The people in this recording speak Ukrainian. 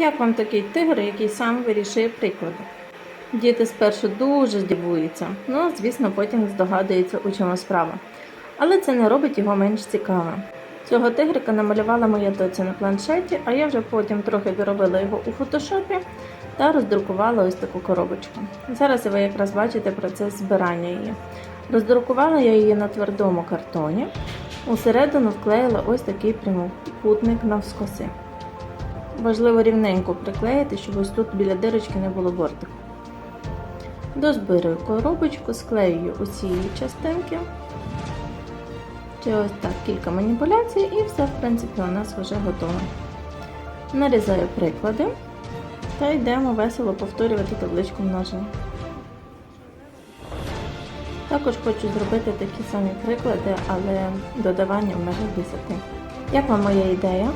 Як вам такий тигр, який сам вирішує приклади? Діти спершу дуже здивуються, ну, звісно, потім здогадуються, у чому справа. Але це не робить його менш цікавим. Цього тигрика намалювала моя доця на планшеті, а я вже потім трохи доробила його у фотошопі та роздрукувала ось таку коробочку. Зараз ви якраз бачите процес збирання її. Роздрукувала я її на твердому картоні. Усередину вклеїла ось такий прямокутник навскоси. Важливо рівненько приклеїти, щоб ось тут біля дирочки не було бортику. Дозбирую коробочку, склеюю усі її частинки. Чи ось так кілька маніпуляцій і все, в принципі, у нас вже готово. Нарізаю приклади та йдемо весело повторювати табличку множення. Також хочу зробити такі самі приклади, але додавання в межах 10. Як вам моя ідея?